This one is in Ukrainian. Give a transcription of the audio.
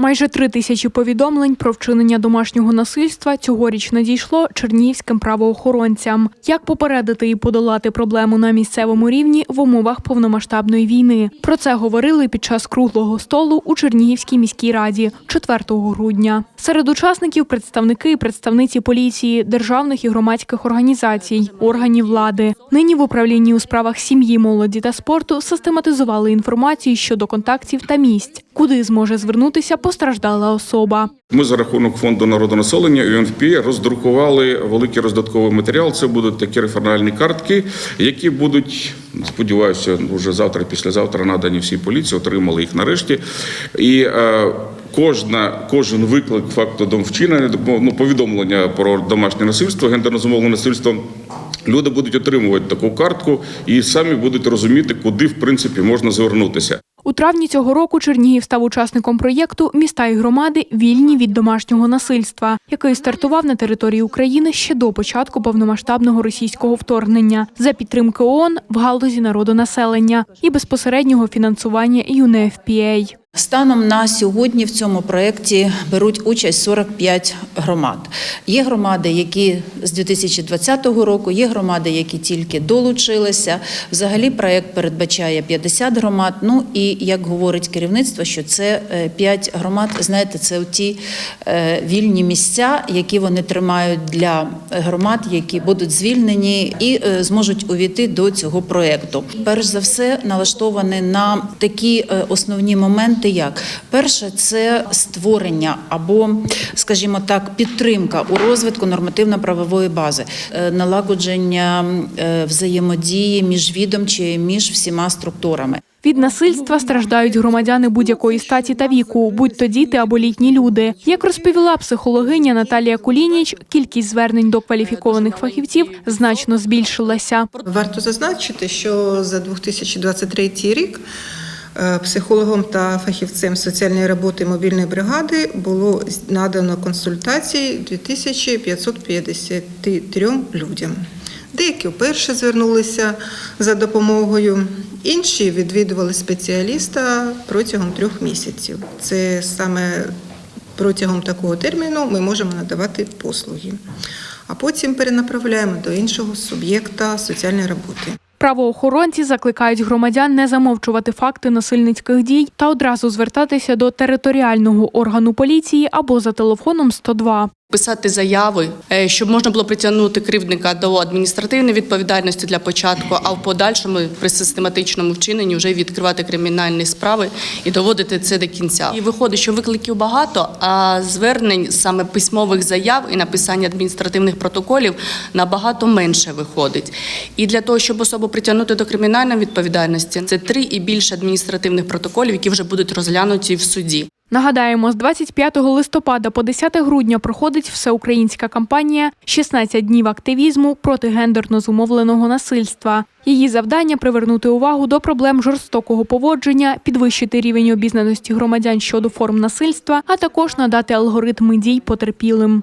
Майже три тисячі повідомлень про вчинення домашнього насильства цьогоріч надійшло чернігівським правоохоронцям. Як попередити і подолати проблему на місцевому рівні в умовах повномасштабної війни? Про це говорили під час круглого столу у Чернігівській міській раді 4 грудня. Серед учасників представники і представниці поліції, державних і громадських організацій, органів влади. Нині в управлінні у справах сім'ї, молоді та спорту систематизували інформацію щодо контактів та місць, куди зможе звернутися постраждала особа. Ми за рахунок фонду народонаселення UNFPA роздрукували великий роздатковий матеріал. Це будуть такі реферальні картки, які будуть, сподіваюся, вже завтра, післязавтра надані всій поліції, отримали їх нарешті. І е, кожна, кожен виклик факту домвчинення, ну, повідомлення про домашнє насильство, гендерно зумовлене насильство. Люди будуть отримувати таку картку і самі будуть розуміти, куди в принципі можна звернутися. У травні цього року Чернігів став учасником проєкту Міста і громади вільні від домашнього насильства, який стартував на території України ще до початку повномасштабного російського вторгнення за підтримки ООН в галузі народонаселення і безпосереднього фінансування UNFPA. Станом на сьогодні в цьому проєкті беруть участь 45 громад. Є громади, які з 2020 року, є громади, які тільки долучилися. Взагалі проєкт передбачає 50 громад. Ну і як говорить керівництво, що це 5 громад, знаєте, це ті е, вільні місця, які вони тримають для громад, які будуть звільнені і е, зможуть увійти до цього проєкту. Перш за все налаштовані на такі е, основні моменти як перше, це створення або, скажімо так, підтримка у розвитку нормативно-правової бази, е, налагодження е, взаємодії між відомчою, між всіма структурами. Від насильства страждають громадяни будь-якої статі та віку, будь то діти або літні люди. Як розповіла психологиня Наталія Кулініч, кількість звернень до кваліфікованих фахівців значно збільшилася. Варто зазначити, що за 2023 рік психологом та фахівцем соціальної роботи мобільної бригади було надано консультації 2553 людям. Деякі вперше звернулися за допомогою, інші відвідували спеціаліста протягом трьох місяців. Це саме протягом такого терміну ми можемо надавати послуги, а потім перенаправляємо до іншого суб'єкта соціальної роботи. Правоохоронці закликають громадян не замовчувати факти насильницьких дій та одразу звертатися до територіального органу поліції або за телефоном 102. Писати заяви, е, щоб можна було притягнути кривдника до адміністративної відповідальності для початку, а в подальшому при систематичному вчиненні вже відкривати кримінальні справи і доводити це до кінця. І виходить, що викликів багато, а звернень саме письмових заяв і написання адміністративних протоколів набагато менше виходить. І для того, щоб особу притягнути до кримінальної відповідальності, це три і більше адміністративних протоколів, які вже будуть розглянуті в суді. Нагадаємо, з 25 листопада по 10 грудня проходить всеукраїнська кампанія «16 днів активізму проти гендерно зумовленого насильства. Її завдання привернути увагу до проблем жорстокого поводження, підвищити рівень обізнаності громадян щодо форм насильства, а також надати алгоритми дій потерпілим.